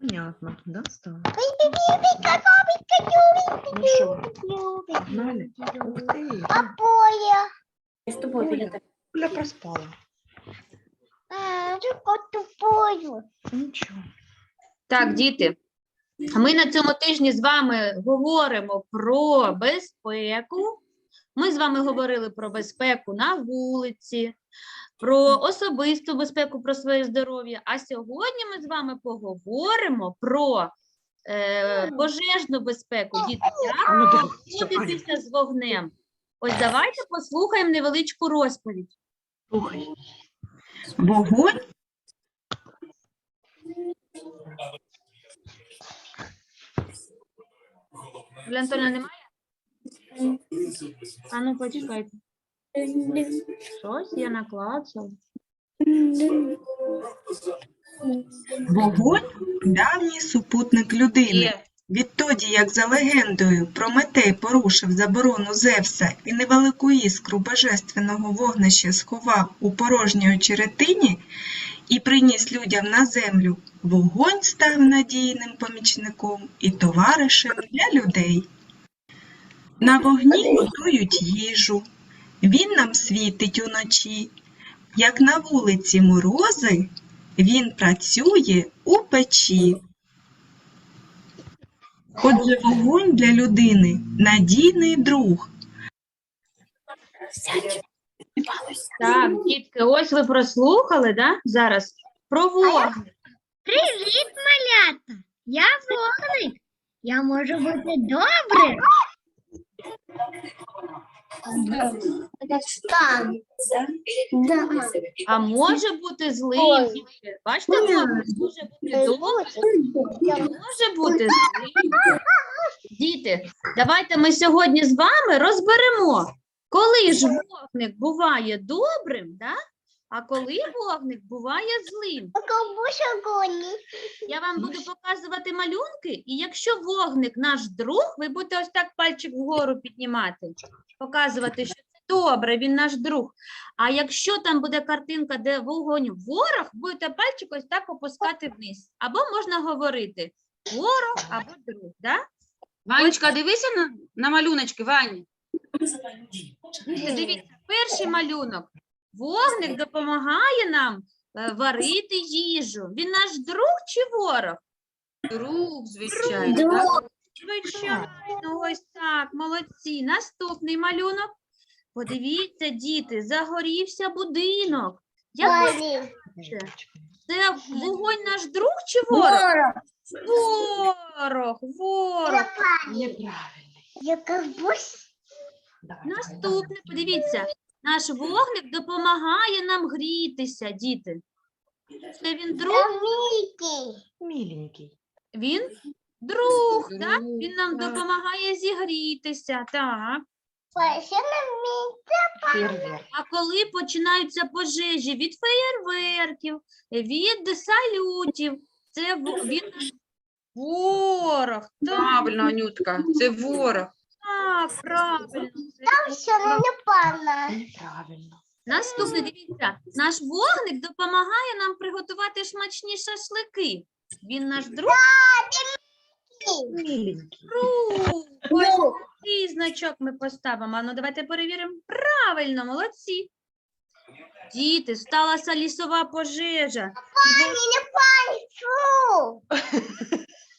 Понятно, да, стало? Любить, Ну що, погнали? Ух ти, Обоє. Я з тобою біля тебе. Оля проспала. А, Таку тупою. Нічого. Так, діти, ми на цьому тижні з вами говоримо про безпеку. Ми з вами говорили про безпеку на вулиці, про особисту безпеку, про своє здоров'я. А сьогодні ми з вами поговоримо про е, пожежну безпеку. Ну, як Аня, поводитися з вогнем? Ось давайте послухаємо невеличку розповідь. слухай. Вогонь Оля немає? А ну почекайте. Щось я наклацала. Вогонь давній супутник людини. Є. Відтоді, як за легендою Прометей порушив заборону Зевса і невелику іскру божественного вогнища сховав у порожній очеретині і приніс людям на землю, вогонь став надійним помічником і товаришем для людей. На вогні готують їжу, він нам світить уночі. Як на вулиці морози, він працює у печі. Отже, вогонь для людини надійний друг. Так, дітки, ось ви прослухали, да? Зараз про вогник. Привіт, малята. Я вогник. Я можу бути добрим. Так. Да. А може бути злим. Ой. Бачите, вогник може бути добрим, може бути злим. Діти, давайте ми сьогодні з вами розберемо, коли ж вогник буває добрим, да? А коли вогник буває злим. Я вам буду показувати малюнки, і якщо вогник наш друг, ви будете ось так пальчик вгору піднімати, показувати, що це добре, він наш друг. А якщо там буде картинка, де вогонь ворог, будете пальчик ось так опускати вниз. Або можна говорити ворог або друг. Да? Ванечка, дивися на, на малюночки, Ваня. Дивіться, дивіться, перший малюнок. Вогник допомагає нам е, варити їжу. Він наш друг чи ворог? Друг, звичайно. так? Звичайно, ось так, молодці. Наступний малюнок. Подивіться, діти, загорівся будинок. Як ви бачите, це вогонь наш друг чи ворог? Ворог, ворог. неправильний. Давай, давай, Наступне, подивіться, наш вогник допомагає нам грітися, діти. Це він друг. Міленький. він друг, так? Він нам допомагає зігрітися, так. Фейерверк. А коли починаються пожежі від феєрверків, від салютів, це в- він ворог. Так, Правильно, Анютка, це ворог. Так, правильно. це Все не напала. Неправильно. Наступне, дивіться, наш вогник допомагає нам приготувати смачні шашлики. Він наш друг. Міленький. друг. Ось такий значок ми поставимо. А Ну, давайте перевіримо. Правильно, молодці. Діти, сталася лісова пожежа. І во- Не пальцу.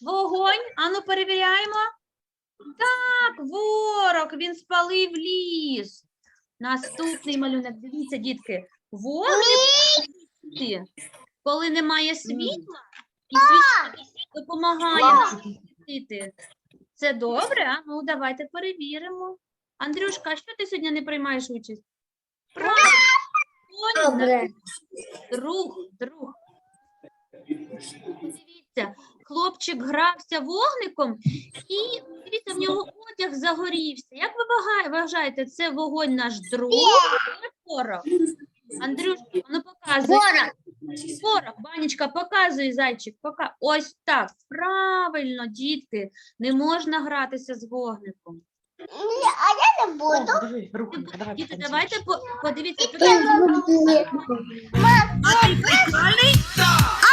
Вогонь, ану перевіряємо. Так, ворог, він спалив ліс. Наступний малюнок. Дивіться, дітки. Вогник, коли немає світла, і світло допомагає світити. Це добре? А ну давайте перевіримо. Андрюшка, а що ти сьогодні не приймаєш участь? Правильно. Друг, друг. Дивіться, хлопчик грався вогником і дивіться, в нього одяг загорівся. Як ви вважаєте, це вогонь наш друг ворог? Андрюшка, ну показуй. Ворог, Банечка, показуй, зайчик. Пока. Ось так. Правильно, дітки, не можна гратися з вогником. А я не буду. Давай. Діти, давайте по- подивіться. Я. А ти прикольний?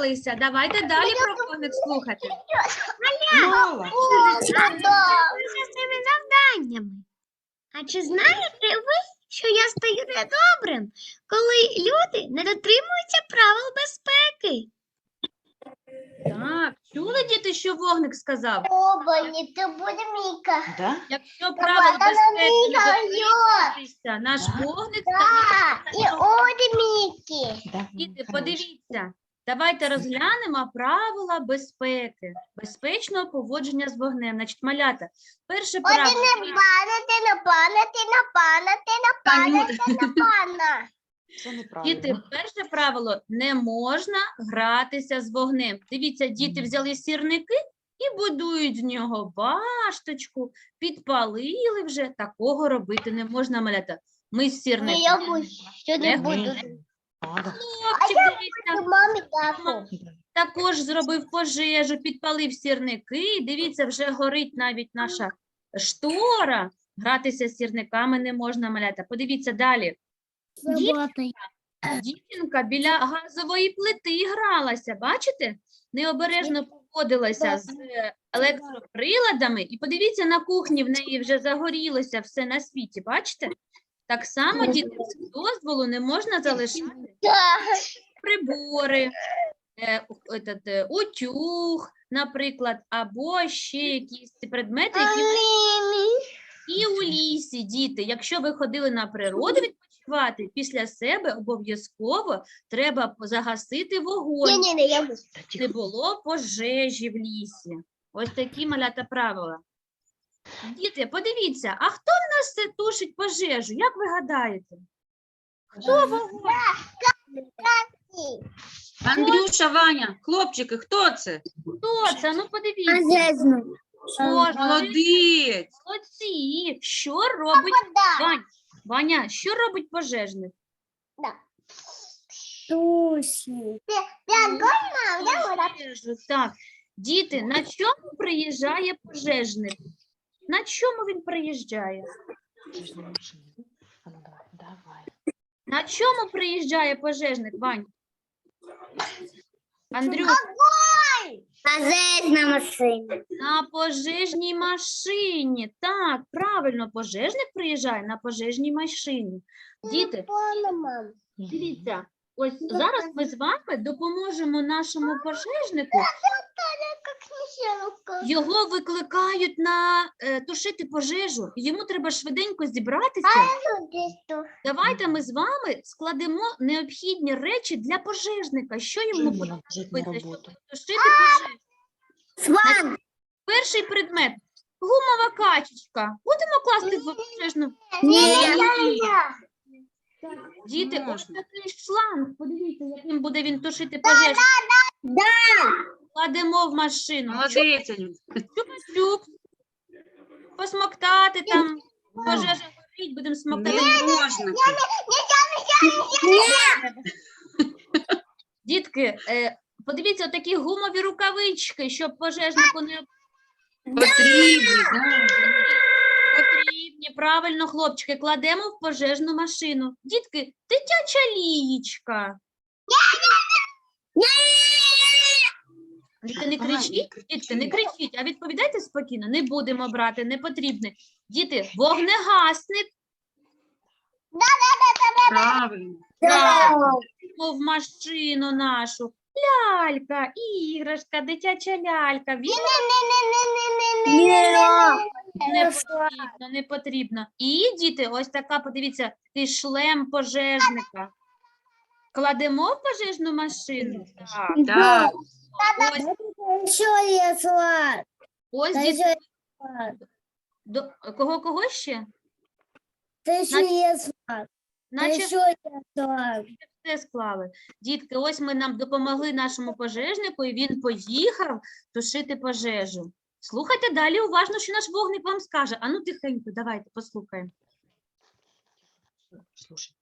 Порухалися. Давайте далі про вогник слухати. Мало. Да. цими завданнями. А чи знаєте ви, що я стаю недобрим, коли люди не дотримуються правил безпеки? Так, чули діти, що вогник сказав? Оба, не то буде Міка. Да? Якщо правил Та безпеки не Міка, дотримуєтеся, наш вогник стане Да, і оди Міки. Да. Діти, подивіться, давайте розглянемо правила безпеки, безпечного поводження з вогнем. Значить, малята, перше Оди правило. не панити, не панити, не панити, не панити, не пана. Це неправильно. Діти, перше правило не можна гратися з вогнем. Дивіться, діти взяли сірники і будують з нього башточку, підпалили вже. Такого робити не можна, малята. Ми з сірниками. я буду, що не Не буду. Хлопчик, дивіться, Мамі таку. Також зробив пожежу, підпалив сірники. Дивіться, вже горить навіть наша штора. Гратися з сірниками не можна, малята. Подивіться далі. Дівчинка біля газової плити гралася, бачите? Необережно поводилася з е, електроприладами. І подивіться, на кухні в неї вже загорілося все на світі, бачите? Так само діти без дозволу не можна залишати. Прибори, е, е, утюг, наприклад, або ще якісь предмети, які і у лісі, діти, якщо ви ходили на природу відпочивати, після себе обов'язково треба загасити вогонь, не було пожежі в лісі. Ось такі малята правила. Діти, подивіться, а хто в нас це тушить пожежу? Як ви гадаєте? Хто вогонь? Андрюша, Ваня, хлопчики, хто це? Хто це? Ну подивіться. Боже, Молодець. молодці. Що робить. Вань? Ваня, що робить пожежник? Пожежу, Так, діти, на чому приїжджає пожежник? На чому він приїжджає? А ну давай, давай. На чому приїжджає пожежник, Вань? Андрюш, Пожежна машина. на пожежній машині. Так, правильно, пожежник приїжджає на пожежній машині. Діти, мам. дивіться, ось зараз ми з вами допоможемо нашому пожежнику. Його викликають на е, тушити пожежу. Йому треба швиденько зібратися. Ну. Давайте ми з вами складемо необхідні речі для пожежника. Що йому Чому потрібно робити, щоб тушити пожежу? Перший предмет гумова качечка. Будемо класти в пожежну. Ні, Діти, ось Можна. такий шланг. Подивіться, яким буде він тушити пожежу. Кладемо в машину. Молодець, Аню. Чуп-чуп. Посмоктати там. Пожежа горить, будемо смоктати. Не можна. Дітки, е, Подивіться, такі гумові рукавички, щоб пожежнику не Потрібні, да. Потрібні. Правильно, хлопчики, кладемо в пожежну машину. Дітки, дитяча лієчка. Дітки, не кричіть, дітки, не кричіть, а відповідайте спокійно, не будемо брати, не потрібне. Діти, вогнегасник Правильно. в машину нашу. Лялька, іграшка, дитяча лялька. Він не потрібно, не потрібно. І, діти, ось така, подивіться, такий шлем пожежника. Кладемо в пожежну машину. Так. Так. Ось, діти, до, кого, кого ще? Це що є? Та Наче що є слад? Все склали. Дітки, ось ми нам допомогли нашому пожежнику, і він поїхав тушити пожежу. Слухайте далі уважно, що наш вогник вам скаже. Ану тихенько, давайте послухаємо. Слушай.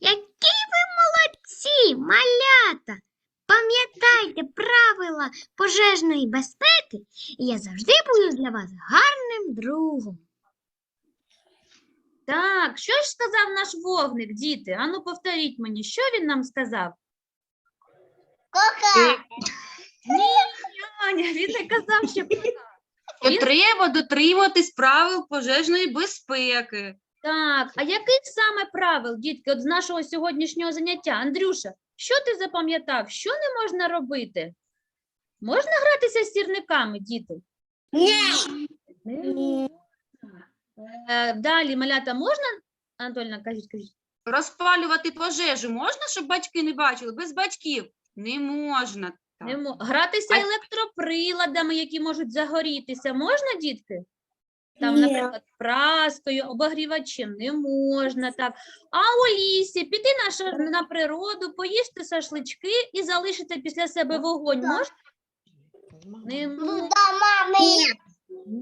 Які ви молодці, малята! Пам'ятайте правила пожежної безпеки, і я завжди буду для вас гарним другом. Так, що ж сказав наш вогник, діти? Ану, повторіть мені, що він нам сказав? Кока. Ні, Аня, він не казав, що Що треба дотримуватись правил пожежної безпеки. так. А яких саме правил, дітки, от з нашого сьогоднішнього заняття? Андрюша, що ти запам'ятав? Що не можна робити? Можна гратися з сірниками, діти? Не Е, Далі, малята, можна? Анатольна, кажіть, кажіть. Розпалювати пожежу можна, щоб батьки не бачили? Без батьків не можна. Не Так. Гратися А- електроприладами, які можуть загорітися, можна, дітки? Там, Ні. наприклад, праскою, обогрівачем не можна так. А у лісі піти на, на природу, поїсти шашлички і залишити після себе вогонь. Так. Можна? З мамою. Не Ну, можна. да, мами.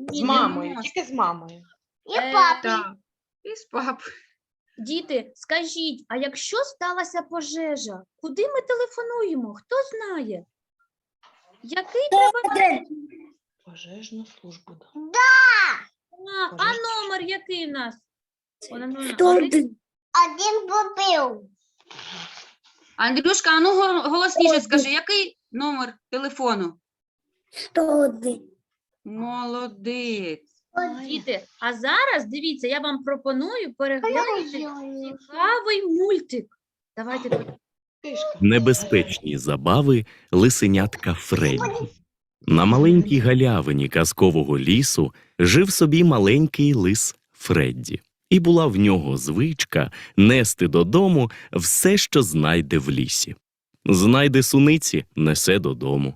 З Ні, не мамою, можна. тільки з мамою. І Е, папі. Так. І з пап. Діти, скажіть, а якщо сталася пожежа, куди ми телефонуємо? Хто знає? Який треба Пожежну службу. да. А, а номер який в нас? Один. Один попив. Андрюшка, а ну го- голосніше скажи, який номер телефону? Молодець. Діти, а зараз дивіться, я вам пропоную переглянути цікавий мультик. Давайте. Небезпечні забави лисенятка Фредді. На маленькій галявині казкового лісу жив собі маленький лис Фредді, і була в нього звичка нести додому все, що знайде в лісі. Знайде суниці несе додому.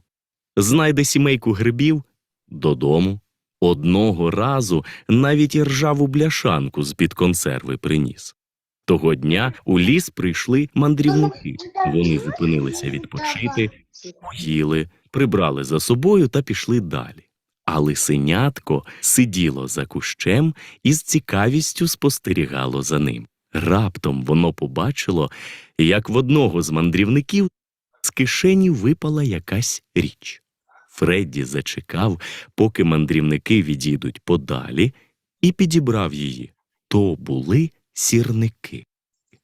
Знайде сімейку грибів додому. Одного разу навіть і ржаву бляшанку з-під консерви приніс. Того дня у ліс прийшли мандрівники. Вони зупинилися відпочити, поїли, прибрали за собою та пішли далі. А лисенятко сиділо за кущем і з цікавістю спостерігало за ним. Раптом воно побачило, як в одного з мандрівників з кишені випала якась річ. Фредді зачекав, поки мандрівники відійдуть подалі, і підібрав її. То були сірники.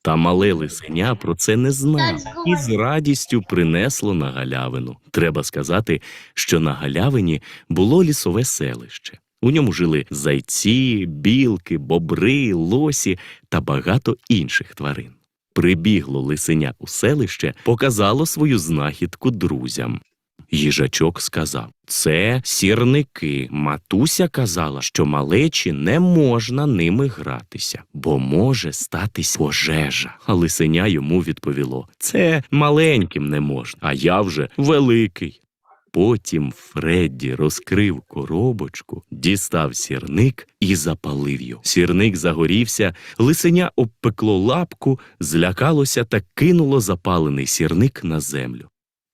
Та мале лисеня про це не знав і з радістю принесло на галявину. Треба сказати, що на галявині було лісове селище. У ньому жили зайці, білки, бобри, лосі та багато інших тварин. Прибігло лисеня у селище, показало свою знахідку друзям. Їжачок сказав: Це сірники. Матуся казала, що малечі не можна ними гратися, бо може статись пожежа. А лисеня йому відповіло: Це маленьким не можна, а я вже великий. Потім Фредді розкрив коробочку, дістав сірник і запалив його. Сірник загорівся, лисеня обпекло лапку, злякалося та кинуло запалений сірник на землю.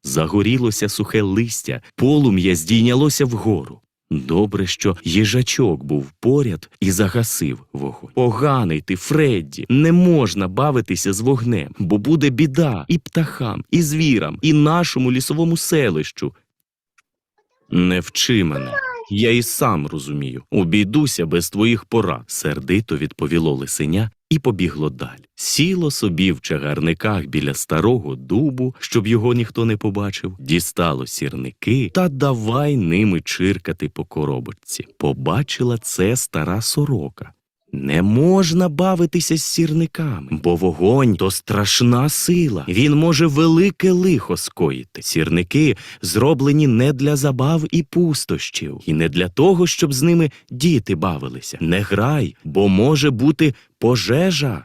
Загорілося сухе листя, полум'я здійнялося вгору. Добре, що їжачок був поряд і загасив вогонь. Поганий ти, Фредді, не можна бавитися з вогнем, бо буде біда і птахам, і звірам, і нашому лісовому селищу. Не вчи мене. Я і сам розумію. Обійдуся без твоїх порад, сердито відповіло лисеня і побігло далі. Сіло собі в чагарниках біля старого дубу, щоб його ніхто не побачив, дістало сірники та давай ними чиркати по коробочці. Побачила це стара сорока. Не можна бавитися з сірниками, бо вогонь то страшна сила. Він може велике лихо скоїти. Сірники зроблені не для забав і пустощів, і не для того, щоб з ними діти бавилися. Не грай, бо може бути пожежа.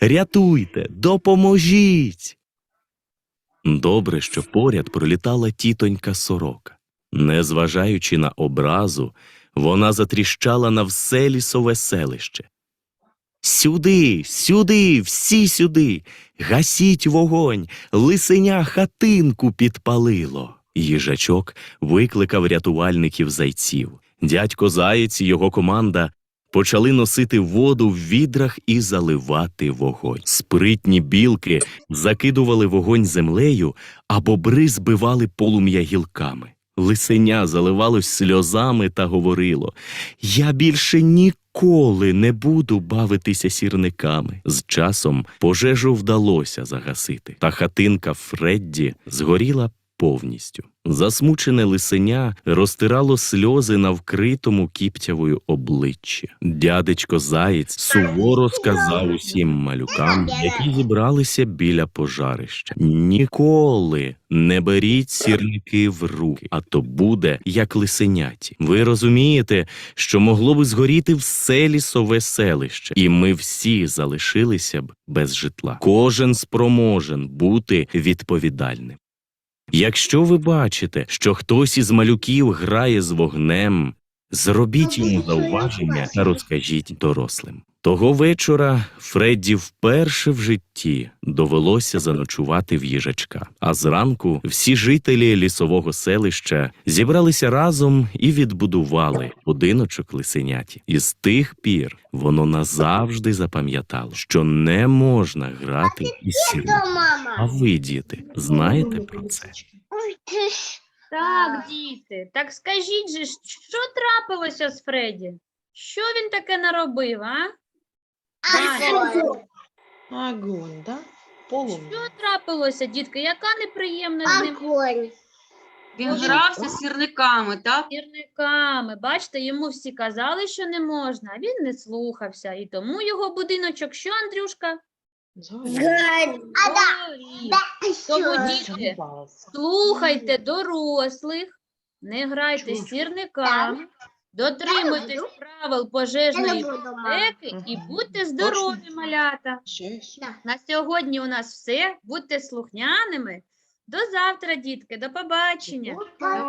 Рятуйте, допоможіть. Добре, що поряд пролітала тітонька сорока. Незважаючи на образу, вона затріщала на все лісове селище. Сюди, сюди, всі сюди. Гасіть вогонь, лисеня хатинку підпалило. Їжачок викликав рятувальників зайців. Дядько Заєць і його команда почали носити воду в відрах і заливати вогонь. Спритні білки закидували вогонь землею, а бобри збивали полум'я гілками. Лисеня заливалось сльозами та говорило Я більше ніколи не буду бавитися сірниками. З часом пожежу вдалося загасити, та хатинка Фредді згоріла повністю. Засмучене лисеня розтирало сльози на вкритому кіптявою обличчі. Дядечко Заєць суворо сказав усім малюкам, які зібралися біля пожарища. Ніколи не беріть сірники в руки, а то буде як лисеняті. Ви розумієте, що могло би згоріти все лісове селище, і ми всі залишилися б без житла. Кожен спроможен бути відповідальним. Якщо ви бачите, що хтось із малюків грає з вогнем, зробіть йому зауваження та розкажіть дорослим. Того вечора Фредді вперше в житті довелося заночувати в їжачка. А зранку всі жителі лісового селища зібралися разом і відбудували будиночок лисеняті. І з тих пір воно назавжди запам'ятало, що не можна грати із мама? А ви, діти, знаєте про це? Так, діти, так скажіть же, що трапилося з Фредді? Що він таке наробив, а? Огонь. Огонь, да? Полум'я. Що трапилося, дітки? Яка неприємна з ним Огонь. Він грався з сірниками, так? сірниками? Бачите, йому всі казали, що не можна, а він не слухався. І тому його будиночок, що, Андрюшка? Згорів. Горь. Горів. Тому діти, Згорівалося. слухайте дорослих, не грайте з сірниками, дотримуйтесь правил пожежної безпеки і будьте здорові, малята. На сьогодні у нас все. Будьте слухняними. До завтра, дітки. До побачення. До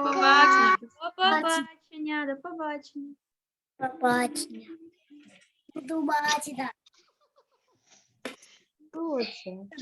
побачення. До побачення. До побачення. Побачення. Буду бачити. Точно.